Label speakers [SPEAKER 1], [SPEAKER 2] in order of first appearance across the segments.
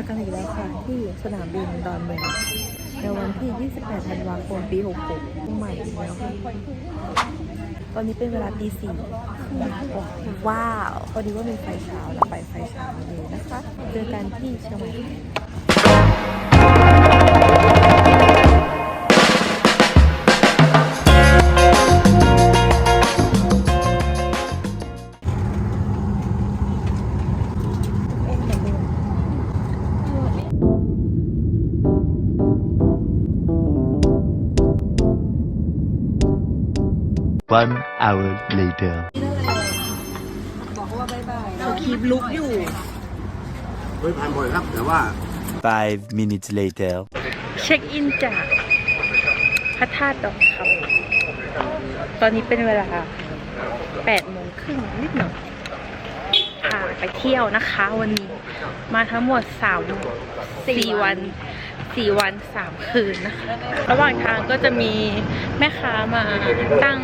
[SPEAKER 1] จอกันอีกแล้วค่ะที่สนามบินดอนเมืองในวันที่ 28 ธันวาคม ปี 66ใหม่อีกแล้วค่ะตอนนี้เป็นเวลาตีสี่ว้าว พอดีว่ามีไฟเช้าแล้วไปไฟเช้าเลยนะคะ เจอกันที่เชียงใหม่
[SPEAKER 2] One hour later.
[SPEAKER 1] เขาคีบลุกอยู่
[SPEAKER 3] เคยผ่านบ่อยครับ แต่ว่า
[SPEAKER 2] Five minutes later.
[SPEAKER 1] เช็คอินจากพระธาตุดอกคำตอนนี้เป็นเวลา8โมงครึ่งนิดหน่อยพาไปเที่ยวนะคะวันนี้ มาทั้งหมด3 4วัน 4 วัน 3 คืนนะคะระหว่างทางก็จะมีแม่ค้ามาตั้ง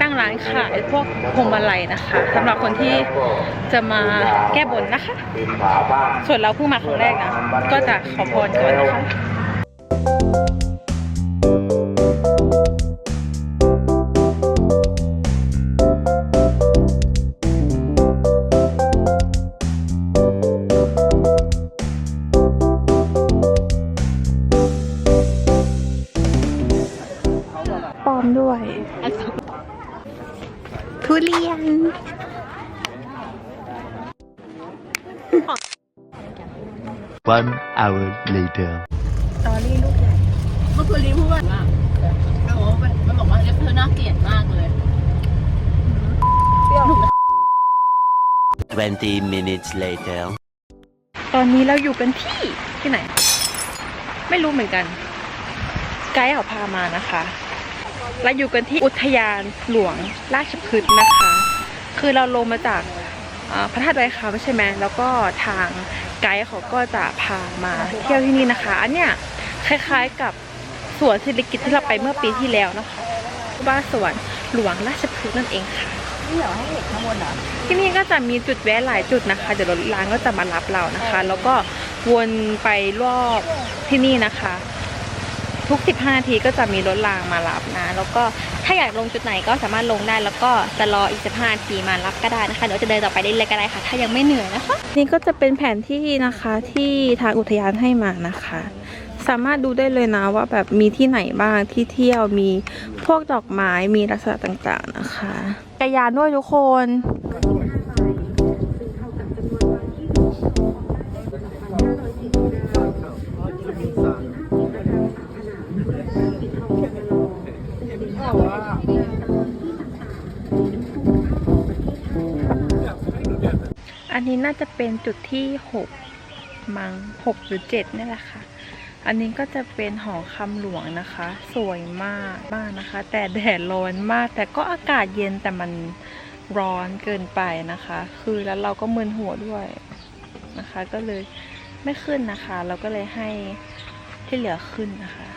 [SPEAKER 1] ตั้งร้านขายพวกพวงมาลัยนะคะสำหรับคนที่จะมาแก้บนนะคะ ส่วนเราเพิ่งมาครั้งแรกนะ ก็จะขอพรก่อนนะคะ ด้วย ทุเรียน
[SPEAKER 2] One hour later.
[SPEAKER 1] ตอรี่ลูกใหญ่
[SPEAKER 4] เมื่อคืนนี้พูดว่าโอ้โหมันมันบอกว่าเล็บเธอน่าเกลียดมากเลย
[SPEAKER 2] Twenty minutes later.
[SPEAKER 1] ตอนนี้เราอยู่กันที่ที่ไหน ไม่รู้เหมือนกัน ไกด์เขาพามานะคะ เราอยู่กันที่อุทยานหลวงราชพฤกษ์นะคะ คือเราลงมาจากอ่าพระธาตุดอยคำใช่ไหมแล้วก็ทางไกด์เขาก็จะพามาเที่ยวที่นี่นะคะ อันเนี้ยคล้ายๆกับสวนศิริกิตที่เราไปเมื่อปีที่แล้วนะคะบ้านสวนหลวงราชพฤกษ์นั่นเองค่ะ
[SPEAKER 4] นี่เหรอให้เห็นข้างบนเหรอ
[SPEAKER 1] ที่นี่ก็จะมีจุดแวะหลายจุดนะคะ เดี๋ยวรถรางก็จะมารับเรานะคะ แล้วก็วนไปรอบที่นี่นะคะ ทุก 15 นาทีก็จะมีรถรางมารับนะ แล้วก็ถ้าอยากลงจุดไหนก็สามารถลงได้ แล้วก็จะรออีก 15 นาทีมารับก็ได้นะคะ เดี๋ยวจะเดินต่อไปได้เลยก็ได้ค่ะ ถ้ายังไม่เหนื่อยนะคะ นี่ก็จะเป็นแผนที่นะคะที่ทางอุทยานให้มานะคะ สามารถดูได้เลยนะว่าแบบมีที่ไหนบ้างที่เที่ยว มีพวกดอกไม้ มีลักษณะต่างๆนะคะจักรยานด้วยทุกคน นี้น่าจะเป็นจุดที่หกมังหกหรือเจ็ดนี่แหละค่ะ อันนี้ก็จะเป็นหอคำหลวงนะคะ สวยมากมากนะคะ แต่แดดร้อนมาก แต่ก็อากาศเย็นแต่มันร้อนเกินไปนะคะ คือแล้วเราก็มึนหัวด้วยนะคะ ก็เลยไม่ขึ้นนะคะ เราก็เลยให้ที่เหลือขึ้นนะคะ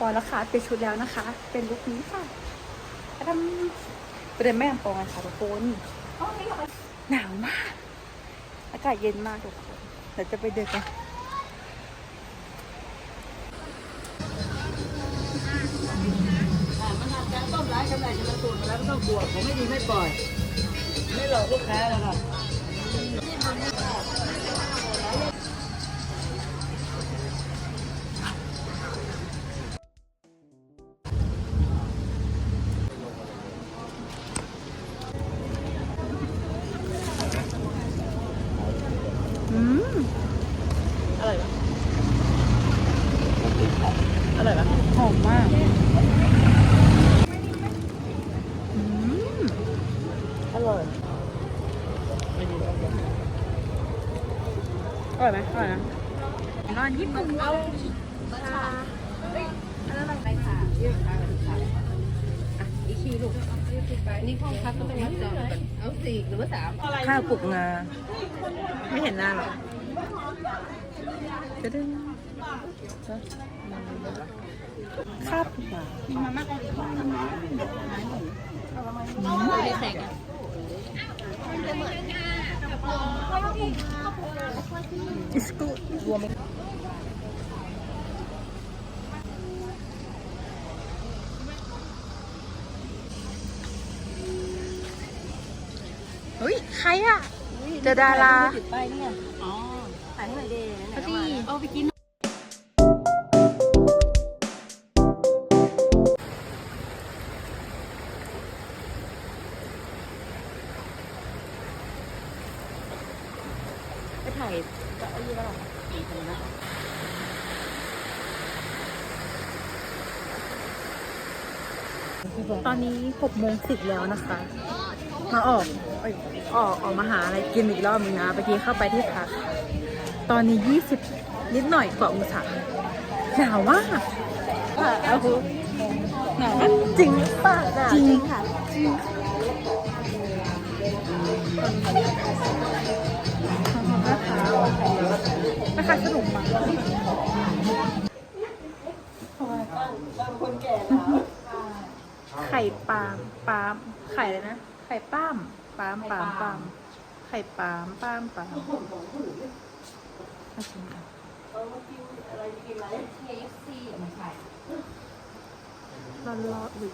[SPEAKER 4] ปอยแล้วค่ะ
[SPEAKER 1] เป็นชุดแล้วนะคะ เป็นลุคนี้ค่ะกรประเด็นแม่ปองกันค่ะทุกคนหนาวมากอากาศเย็นมากทุกคนเดี๋ยวจะไปเดินกันต้มร้ายจำหน่ยจำน
[SPEAKER 5] วนตูนแล้วก็ต้
[SPEAKER 1] องกลัวผมไม่ดีไม่ปล่อย ไม่หลอก
[SPEAKER 5] ลูกค้าแล้วครับ
[SPEAKER 1] อร่อยไหมอร่อยนะร้านญี่ปุ่นเอา
[SPEAKER 4] นี่ห้องพักก็ต้องรับจองก่อนเอาสี่หรือว่าสาม
[SPEAKER 1] ข้าวปลุกงา ไม่เห็นหน้าหรอกจะดึงข้าวปลุกงา
[SPEAKER 4] ไม่แข่งอะ
[SPEAKER 1] อิ สกุรวมเฮ้ย ใครอะ เจอดารา
[SPEAKER 4] ไปเนี่ย อ๋อถ่ายให้หน่อยเดย์ไหนๆก็มาแล้วเอาไปกิน
[SPEAKER 1] ตอนนี้หกโมงสิบแล้วนะคะ มาออกเอ้ยออกออกมาหาอะไรกินอีกรอบนึงนะเมื่อกี้เข้าไปที่พักตอนนี้ยี่สิบนิดหน่อยกว่าองศาหนาวมากเอาหนาวมากจริงหรือเปล่าจริงค่ะจริงราคาสนุกมากไข่ปาล์มปาล์มไข่เลยนะ ไข่ป้ามปาล์มปาล์มปาล์มไข่ปาล์มปาล์มปาล์มมาชิมกันร้อนร้อนอุ้ย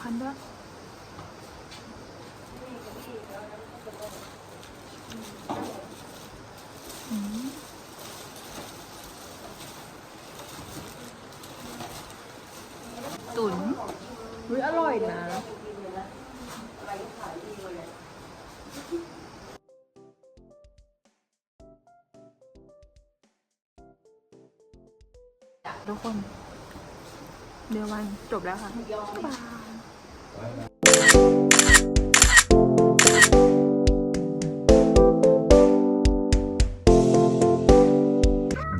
[SPEAKER 1] คันด้วยอืมตุ๋น อยนะ ทุกคน เดือนวันจบแล้วค่ะบ๊ายบาย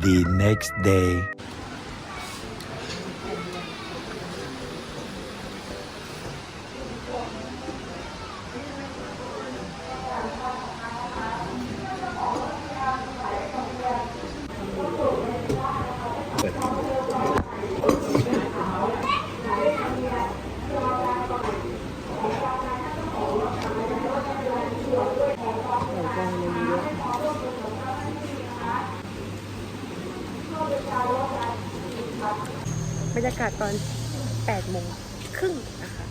[SPEAKER 2] The next day.
[SPEAKER 1] บรรยากาศตอน8โมงครึ่งนะคะ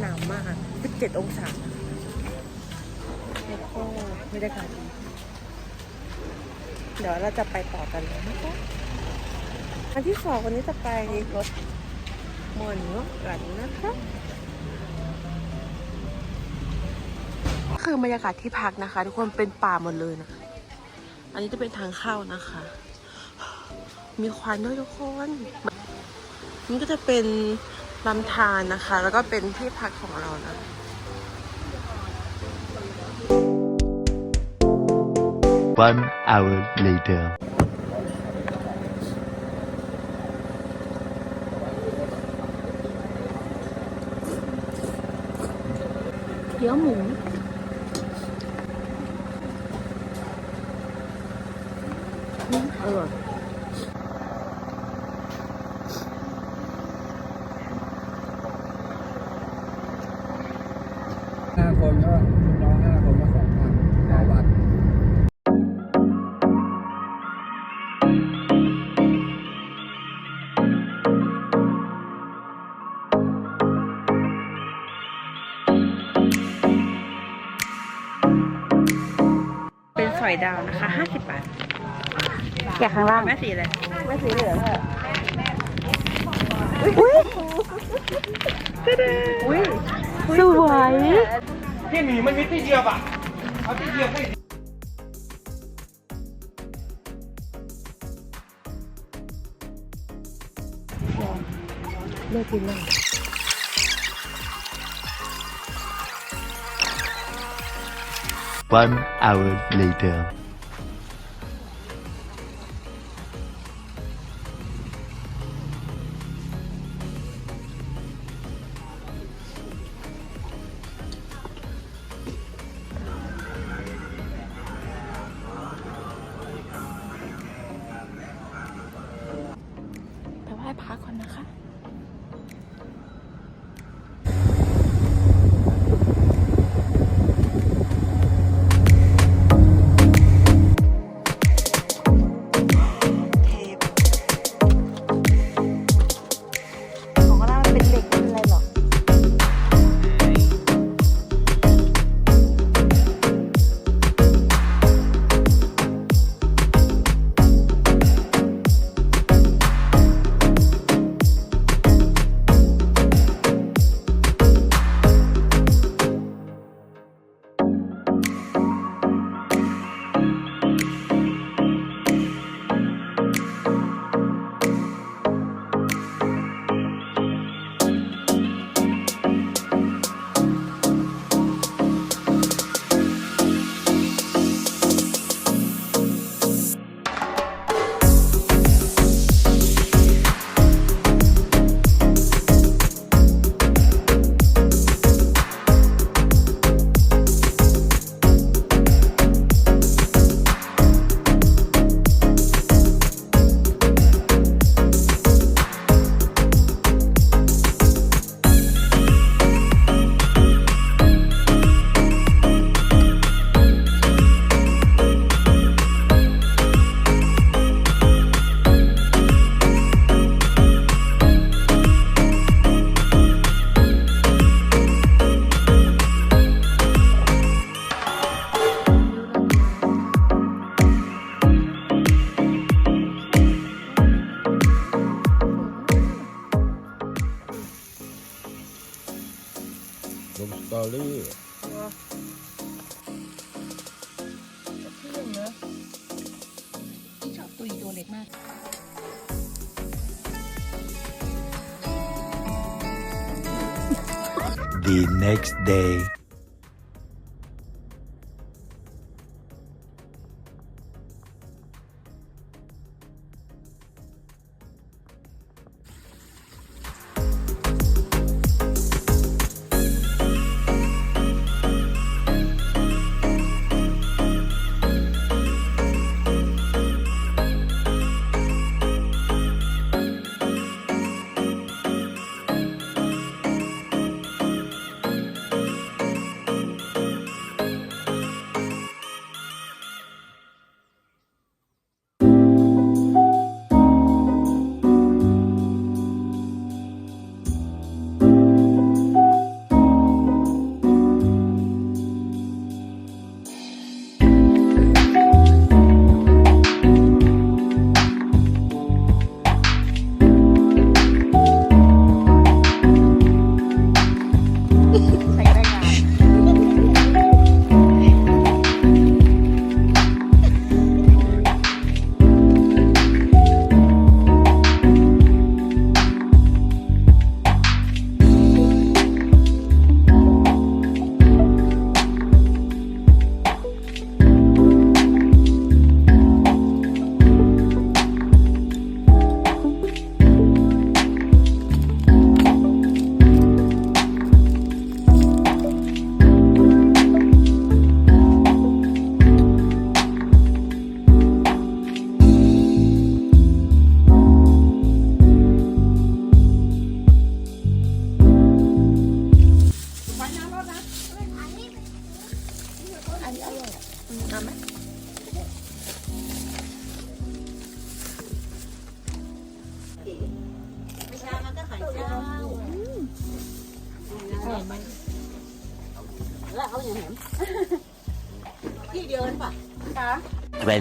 [SPEAKER 1] หนาวมาก 17 องศาแล้วก็บ รรยากาศดีเดี๋ยวเราจะไปต่อกันเลยนะคะอันที่สองวันนี้จะไปรถมอนเนาะกันนะคะคือบรรยากาศที่พักนะคะ ทุกคนเป็นป่าหมดเลยนะ อันนี้จะเป็นทางเข้านะคะ มีควันด้วยทุกคนนี่ก็จะเป็นลำธารนะคะ แล้วก็เป็นที่พักของเรานะ
[SPEAKER 2] one hour later.
[SPEAKER 1] Yummy. Mm, I love it. อืมอร่อย
[SPEAKER 6] สอยดาวนะคะ50บาท
[SPEAKER 7] อยากข้างล่าง
[SPEAKER 6] แม่สีอะไร
[SPEAKER 7] ไม่สีเหลืองเหรอ
[SPEAKER 6] อุ้ย
[SPEAKER 7] สวย
[SPEAKER 8] ที่หนีมันมีที่เหยียบอะเอาที่เหยียบให้
[SPEAKER 7] เลิกกินเลย
[SPEAKER 1] One hour later.
[SPEAKER 6] อ
[SPEAKER 7] บตุยตัวเล็กมาก
[SPEAKER 1] The next day.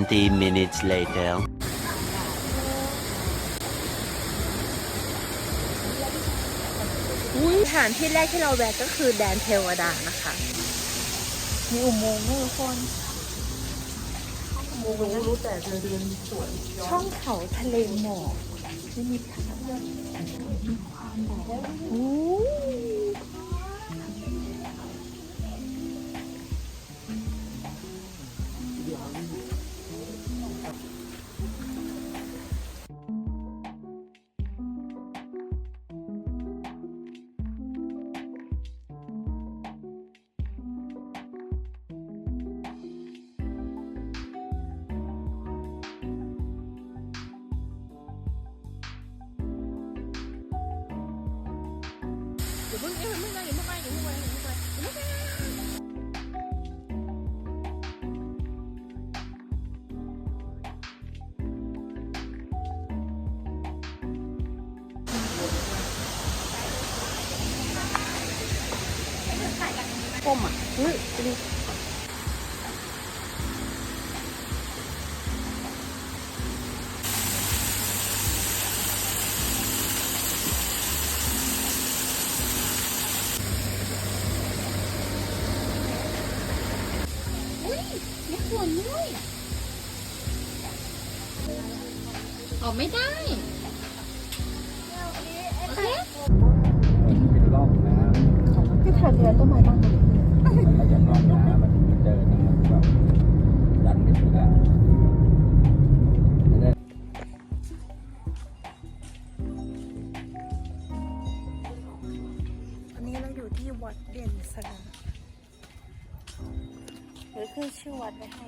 [SPEAKER 2] 20 minutes later.
[SPEAKER 1] อุ้ยสถานที่แรกที่เราแวะก็คือแดนเทวดานะคะ มีอุโมงค์ด้วยทุกคนอุโมงค์รู้แต่เดินสวนช่องเขาทะเลหมอกไม่มีทางมีความแบบ ก้มอะเฮ้ยดู
[SPEAKER 4] วัดเด่
[SPEAKER 3] น
[SPEAKER 1] สง่าหรือขึ้นชื่อวัดไปให้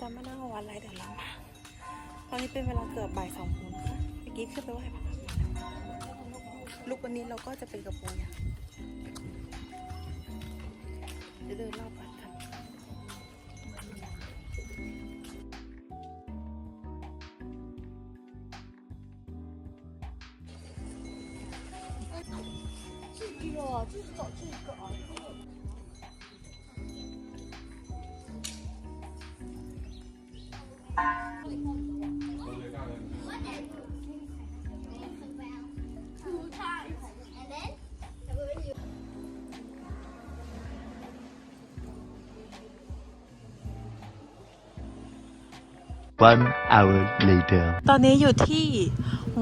[SPEAKER 1] จำไม่ได้ว่าวัดอะไรเดี๋ยวเรามาตอนนี้เป็นเวลาเกือบบ่ายสองโมงค่ะเมื่อกี้ขึ้นไปไหว้พระลูกวันนี้เราก็จะเป็นกระโปรงเดี๋ยวเดินรอบไป
[SPEAKER 2] One hour later.
[SPEAKER 1] ตอนนี้อยู่ที่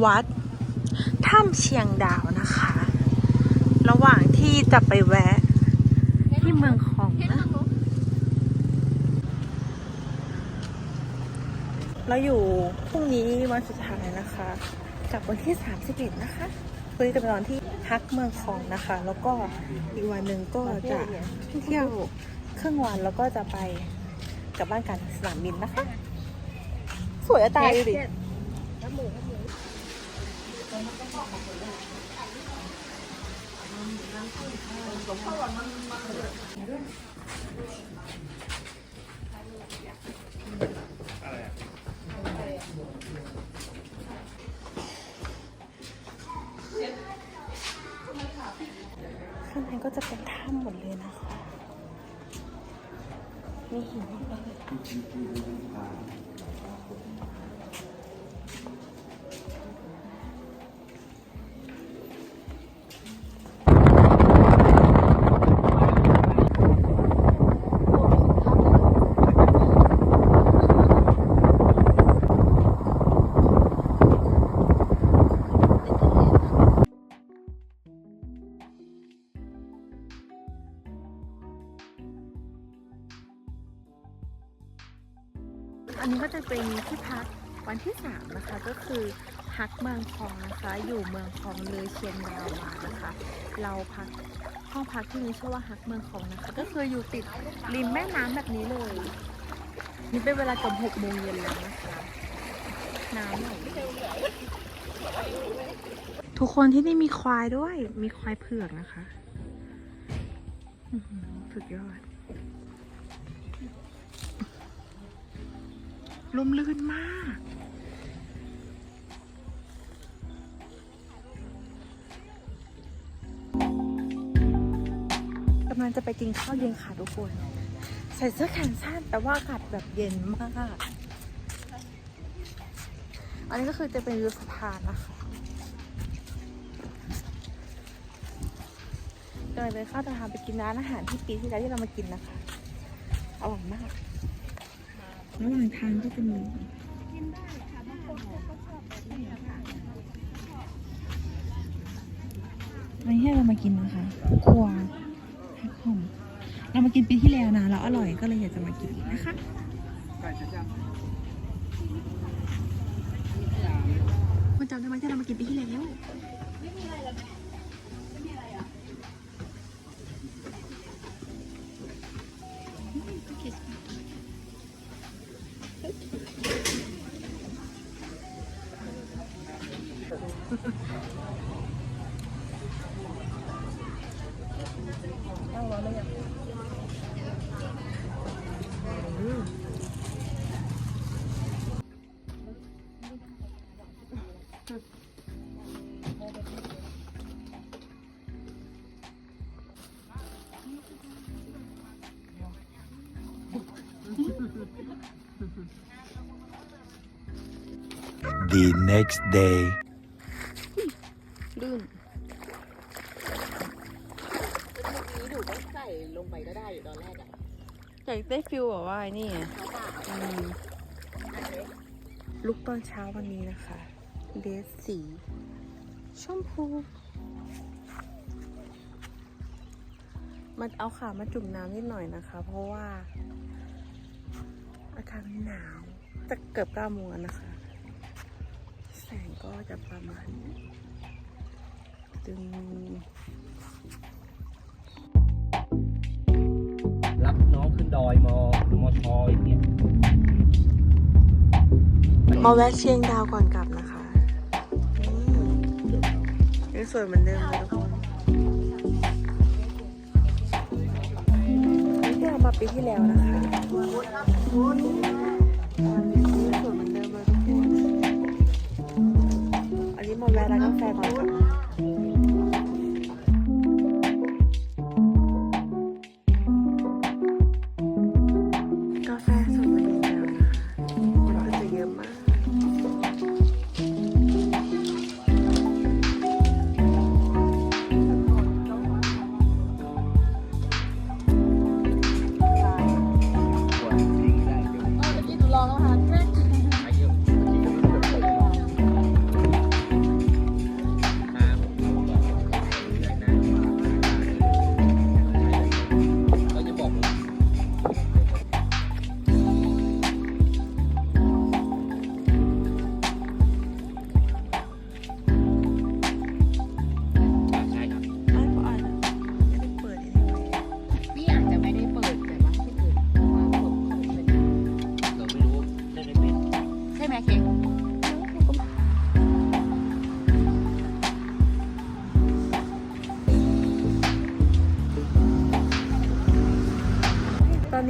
[SPEAKER 1] วัดถ้ำเชียงดาวนะคะ ระหว่างที่จะไปแวะ ที่เมืองของนะ เราอยู่พรุ่งนี้วันสุดท้ายนะคะ กับวันที่ 31 นะคะวันนี้จะเป็นวันที่ฮักเมืองของนะคะ แล้วก็อีกวันหนึ่งก็จะเที่ยวครึ่งวันแล้วก็จะไปกลับบ้านกันสนามบินนะคะ สวยจะตายดูดิข้างในก็จะเป็นถ้ำหมดเลยนะคะมีหินหมดเลย อันนี้ก็จะเป็นที่พักวันที่สามนะคะ ก็คือพักเมืองคองนะคะ อยู่เมืองคองเลยเชียงดาวมานะคะ เราพักห้องพักที่นี้ชื่อว่าฮักเมืองคองนะคะ ก็คืออยู่ติดริมแม่น้ำแบบนี้เลย นี่เป็นเวลาเกือบหกโมงเย็นแล้วนะคะน้ำไหลทุกคนที่นี่มีควายด้วย มีควายเผือกนะคะ สุดยอด ลมลื่นมาก กำลังจะไปกินข้าวเย็นค่ะทุกคน ใส่เสื้อแขนสั้นแต่ว่าอากาศแบบเย็นมาก อันนี้ก็คือจะเป็นวิวสะพานนะคะก็เลยเป็นข้าวตะทานไปกินร้านอาหารที่ปีที่แล้วที่เรามากินนะคะอร่อยมาก ระหว่างทางก็จะมีวันนี้เรามากินนะคะครัวฮักหอมเรามากินปีที่แล้วนะแล้วอร่อยก็เลยอยากจะมากินนะคะมันจำได้ไหมที่เรามากินปีที่แล้ว
[SPEAKER 2] The next day.
[SPEAKER 1] ลื่น
[SPEAKER 4] นี้หนูก็ใส่ลงไปก็ได้อยู่ตอนแรกอะ
[SPEAKER 1] อยากได้ฟิลแบบว่าไอ้นี่ไงอืมลุกตอนเช้าวันนี้นะคะเดรสสี ชมพู มันเอาขามาจุ่มน้ำนิดหน่อยนะคะ เพราะว่า อากาศมันหนาวจะเกือบเก้าโมงแล้วนะคะ แสงก็จะประมาณนี้ตึง
[SPEAKER 3] รับน้องขึ้นดอยมอมอชออย่างเงี้ย
[SPEAKER 1] มาแวะเชียงดาวก่อนกลับนะคะนี่ยังสวยเหมือนเดิมเลยทุกคนนี่ที่เรามาปีที่แล้วนะคะ อันนี้มาแวะร้านกาแฟก่อน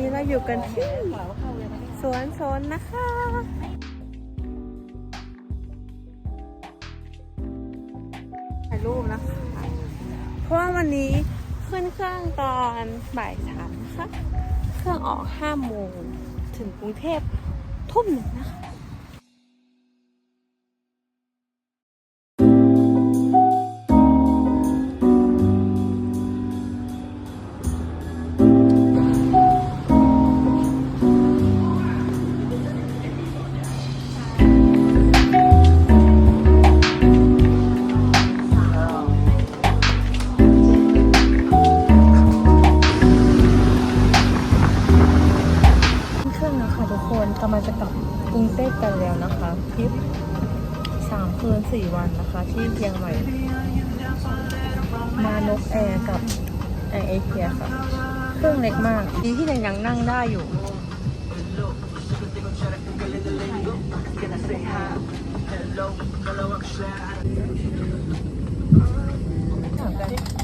[SPEAKER 1] นี้เราอยู่
[SPEAKER 3] กั
[SPEAKER 1] นที่สวนสนนะคะถ่ายรูปนะคะ เพราะว่าวันนี้ขึ้นเครื่องตอนบ่ายสามนะคะ เครื่องออกห้าโมงถึงกรุงเทพทุ่มหนึ่งนะคะ สี่วันนะคะ ที่เชียงใหม่ มานกแอร์กับแอร์เอเชียค่ะเครื่องเล็กมาก ดีที่ยังยังนั่งได้อยู่ถามกัน